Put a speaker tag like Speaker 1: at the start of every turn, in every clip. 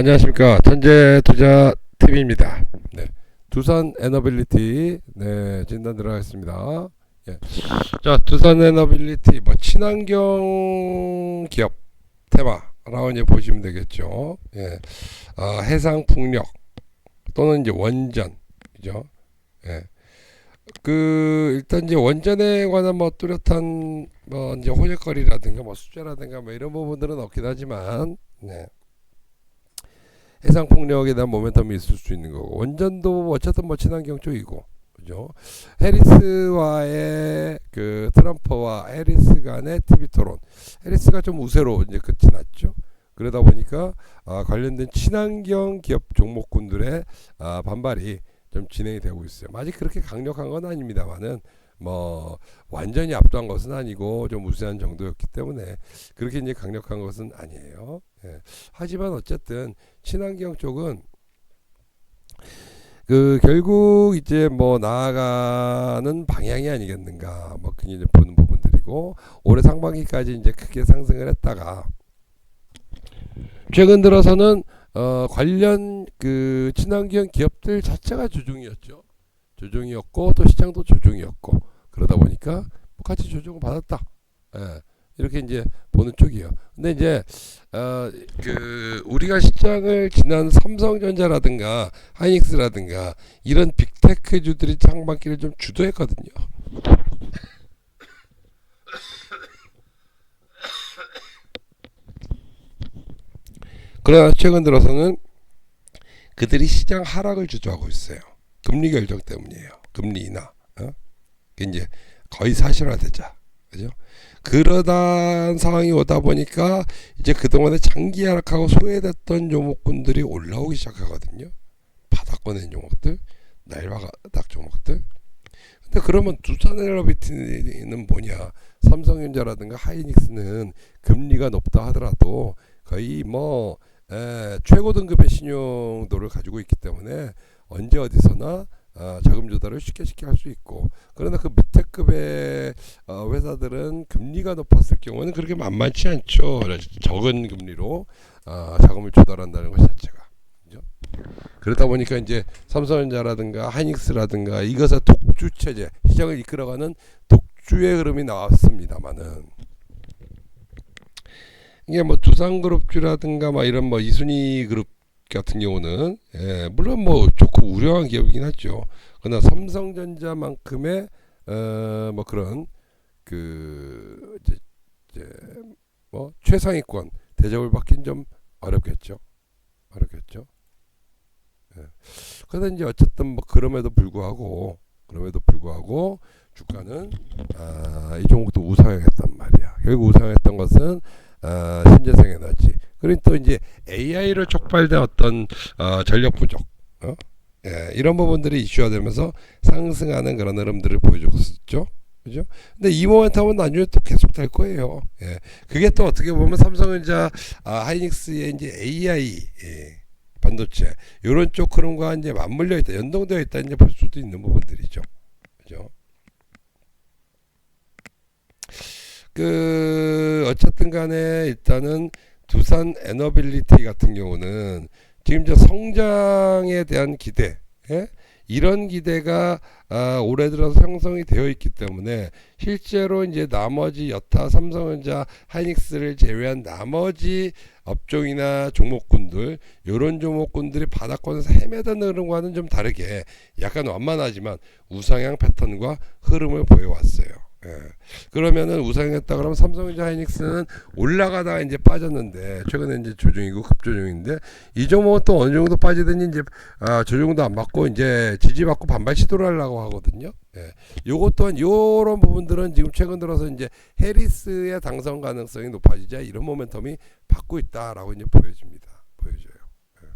Speaker 1: 안녕하십니까 천재 투자 TV입니다. 네. 두산 에너빌리티 네 진단 들어가겠습니다. 예. 자 두산 에너빌리티 뭐 친환경 기업 테마라고 이제 보시면 되겠죠. 예. 아, 해상 풍력 또는 이제 원전 그죠. 예. 그 일단 이제 원전에 관한 뭐 뚜렷한 뭐 이제 호재거리라든가 뭐 수주라든가 뭐 이런 부분들은 없긴 하지만 네. 해상 풍력에 대한 모멘텀이 있을 수 있는 거고 원전도 어쨌든 뭐 친환경 쪽이고 그죠? 해리스와의 그 트럼프와 해리스 간의 TV 토론. 해리스가 좀 우세로 이제 끝이 났죠. 그러다 보니까 아, 관련된 친환경 기업 종목군들의 아, 반발이 좀 진행이 되고 있어요. 아직 그렇게 강력한 건 아닙니다만은 뭐 완전히 압도한 것은 아니고 좀 우세한 정도였기 때문에 그렇게 이제 강력한 것은 아니에요. 예. 하지만 어쨌든 친환경 쪽은 그 결국 이제 뭐 나아가는 방향이 아니겠는가 뭐 그게 이제 보는 부분들이고 올해 상반기까지 이제 크게 상승을 했다가 최근 들어서는 어 관련 그 친환경 기업들 자체가 조종이었죠. 조종이었고 또 시장도 조종이었고 그러다 보니까 같이 조종을 받았다. 예. 이렇게 이제 보는 쪽이에요. 근데 이제 어, 그 우리가 시장을 지난 삼성전자라든가 하이닉스라든가 이런 빅테크주들이 상반기를 좀 주도했거든요. 그러나 최근 들어서는 그들이 시장 하락을 주도하고 있어요. 금리 결정 때문이에요. 금리 인하. 이제 거의 사실화되자. 그죠? 그러다 상황이 오다 보니까 이제 그동안에 장기 하락하고 소외됐던 종목군들이 올라오기 시작하거든요. 바닥권의 종목들, 날바닥 종목들. 근데 그러면 두산에너비티는 뭐냐? 삼성전자라든가 하이닉스는 금리가 높다 하더라도 거의 뭐 에, 최고 등급의 신용도를 가지고 있기 때문에 언제 어디서나 어, 자금 조달을 쉽게 쉽게 할 수 있고 그러나 그 밑에 급의 어, 회사들은 금리가 높았을 경우는 그렇게 만만치 않죠. 적은 금리로 어, 자금을 조달한다는 것 자체가 그죠? 그러다 보니까 이제 삼성전자라든가 하이닉스라든가 이것의 독주 체제 시장을 이끌어가는 독주의 흐름이 나왔습니다만은 이게 뭐 두산그룹주라든가 막 이런 뭐 이순희 그룹 같은 경우는 예, 물론 뭐 좋고 우려한 기업이긴 하죠. 그러나 삼성전자만큼의 어, 뭐 그런 그 이제, 이제 뭐 최상위권 대접을 받긴 좀 어렵겠죠. 어렵겠죠. 예. 그런데 이제 어쨌든 뭐 그럼에도 불구하고 그럼에도 불구하고 주가는 아, 이 종목도 우상향했단 말이야. 결국 우상향했던 것은 아, 신재생 에너지 그리고 또 이제 AI를 촉발된 어떤 어, 전력 부족 어? 예, 이런 부분들이 이슈화되면서 상승하는 그런 흐름들을 보여줬었죠. 그죠? 근데 이 모멘텀은 나중에 또 계속 될 거예요. 예. 그게 또 어떻게 보면 삼성전자, 아, 하이닉스의 이제 AI 예, 반도체 이런 쪽 흐름과 이제 맞물려 있다, 연동되어 있다 이제 볼 수도 있는 부분들이죠. 그죠? 그 어쨌든 간에 일단은 두산 에너빌리티 같은 경우는 지금 저 성장에 대한 기대 예? 이런 기대가 아, 올해 들어서 형성이 되어 있기 때문에 실제로 이제 나머지 여타 삼성전자 하이닉스를 제외한 나머지 업종이나 종목군들 이런 종목군들이 바닥권에서 헤매던 흐름과는 좀 다르게 약간 완만하지만 우상향 패턴과 흐름을 보여왔어요. 예. 그러면은 우상했다 그러면 삼성전자 하이닉스는 올라가다가 이제 빠졌는데 최근에 이제 조정이고 급조정인데 이 종목은 또 어느 정도 빠지든지 이제 아, 조정도 안 받고 이제 지지받고 반발 시도를 하려고 하거든요. 예. 요것 또한 요런 부분들은 지금 최근 들어서 이제 해리스의 당선 가능성이 높아지자 이런 모멘텀이 받고 있다라고 이제 보여집니다. 보여져요. 예.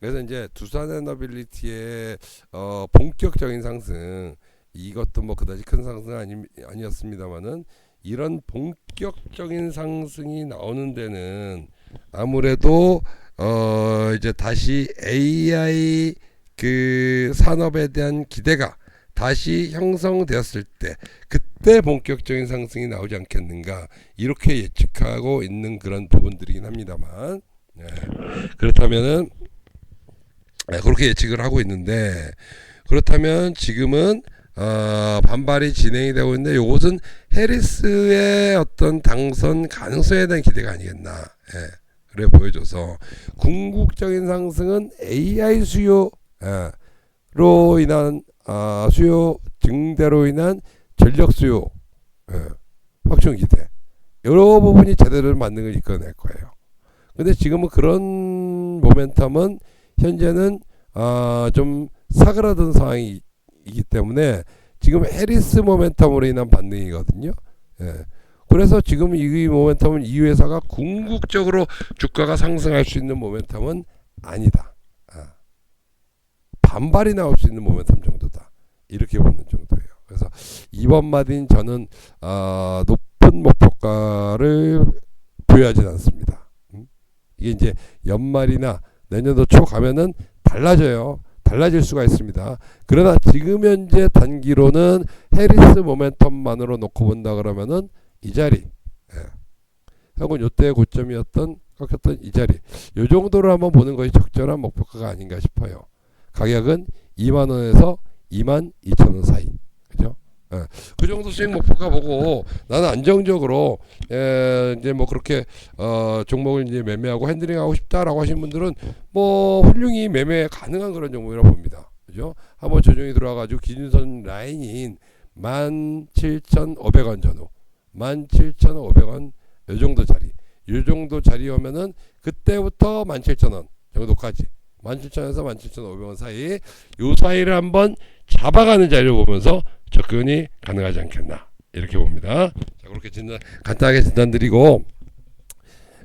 Speaker 1: 그래서 이제 두산 에너빌리티의 어, 본격적인 상승 이것도 뭐 그다지 큰 상승 아니, 아니었습니다만은 이런 본격적인 상승이 나오는 데는 아무래도 어 이제 다시 AI 그 산업에 대한 기대가 다시 형성되었을 때 그때 본격적인 상승이 나오지 않겠는가 이렇게 예측 인식하고 있는 그런 부분들이긴 합니다만 예. 그렇다면은 예, 그렇게 예측을 하고 있는데 그렇다면 지금은 어, 반발이 진행이 되고 있는데 이것은 해리스의 어떤 당선 가능성에 대한 기대가 아니겠나 예. 그래 보여줘서 궁극적인 상승은 AI 수요로 인한 아, 수요 증대로 인한 전력 수요 예, 확충 기대 여러 부분이 제대로 걸 이끌어낼 거예요. 근데 지금은 그런 모멘텀은 현재는 아, 좀 사그라든 상황이 기 때문에 지금 해리스 모멘텀으로 인한 반등이거든요. 예. 그래서 지금 이 모멘텀은 이 회사가 궁극적으로 주가가 상승할 수 있는 모멘텀은 아니다. 아. 반발이 나올 수 있는 모멘텀 정도다. 이렇게 보는 정도예요. 그래서 이번 마딘 저는 아, 높은 목표가를 부여하진 않습니다. 음? 이게 이제 연말이나 내년도 초 가면은 달라져요. 달라질 수가 있습니다. 그러나 지금 현재 단기로는 해리스 모멘텀만으로 놓고 본다 그러면은 이 자리, 예. 하고 요때 고점이었던 꺾였던 이 자리, 요 정도로 한번 보는 것이 적절한 목표가가 아닌가 싶어요. 가격은 2만 원에서 2만 2천 원 사이? 예. 그 정도 수익 목표가 보고 나는 안정적으로 에, 이제 뭐 그렇게 어, 종목을 이제 매매하고 핸들링하고 싶다라고 하신 분들은 뭐 훌륭히 매매 가능한 그런 종목이라고 봅니다. 그죠? 한번 조정이 들어와가지고 기준선 라인인 17,500원 전후 17,500원 요 정도 자리 요 정도 자리 오면은 그때부터 17,000원 정도까지 17,000원에서 17,500원 사이 요 사이를 한번 잡아가는 자리를 보면서 접근이 가능하지 않겠나 이렇게 봅니다. 자 그렇게 진단 간단하게 진단드리고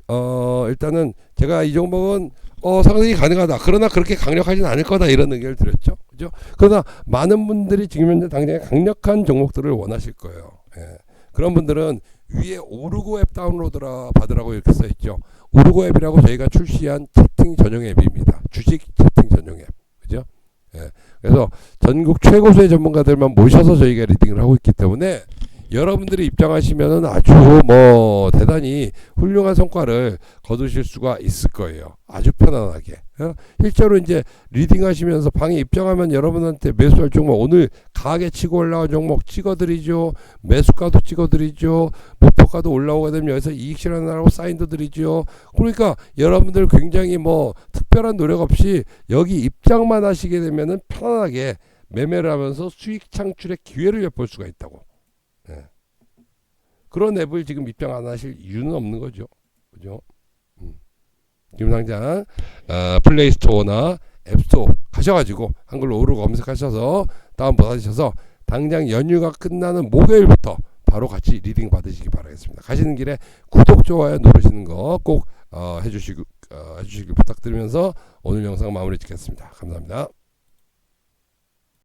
Speaker 1: 어 일단은 제가 이 종목은 어 상승이 가능하다. 그러나 그렇게 강력하진 않을 거다 이런 의견을 드렸죠. 그죠? 그러나 많은 분들이 지금 현재 당장에 강력한 종목들을 원하실 거예요. 예. 그런 분들은 위에 오르고 앱 다운로드라 받으라고 이렇게 써 있죠. 오르고 앱이라고 저희가 출시한 채팅 전용 앱입니다. 주식 채팅 전용 앱. 그래서 전국 최고수의 전문가들만 모셔서 저희가 리딩을 하고 있기 때문에 여러분들이 입장하시면은 아주 뭐 대단히 훌륭한 성과를 거두실 수가 있을 거예요. 아주 편안하게. 어? 실제로 이제 리딩 하시면서 방에 입장하면 여러분한테 매수할 종목 오늘 강하게 치고 올라온 종목 찍어드리죠. 매수가도 찍어드리죠. 목표가도 올라오게 되면 여기서 이익 실현하라고 사인도 드리죠. 그러니까 여러분들 굉장히 뭐 특별한 노력 없이 여기 입장만 하시게 되면은 편안하게 매매를 하면서 수익 창출의 기회를 엿볼 수가 있다고. 예. 그런 앱을 지금 입장 안 하실 이유는 없는 거죠. 그죠? 음. 지금 당장 어, 플레이스토어나 앱스토어 가셔가지고 한글로 오르고 검색하셔서 다운 받으셔서 당장 연휴가 끝나는 목요일부터 바로 같이 리딩 받으시기 바라겠습니다. 가시는 길에 구독 좋아요 누르시는 거꼭 어, 해주시고 어, 해주시길 부탁드리면서 오늘 영상 마무리 짓겠습니다. 감사합니다.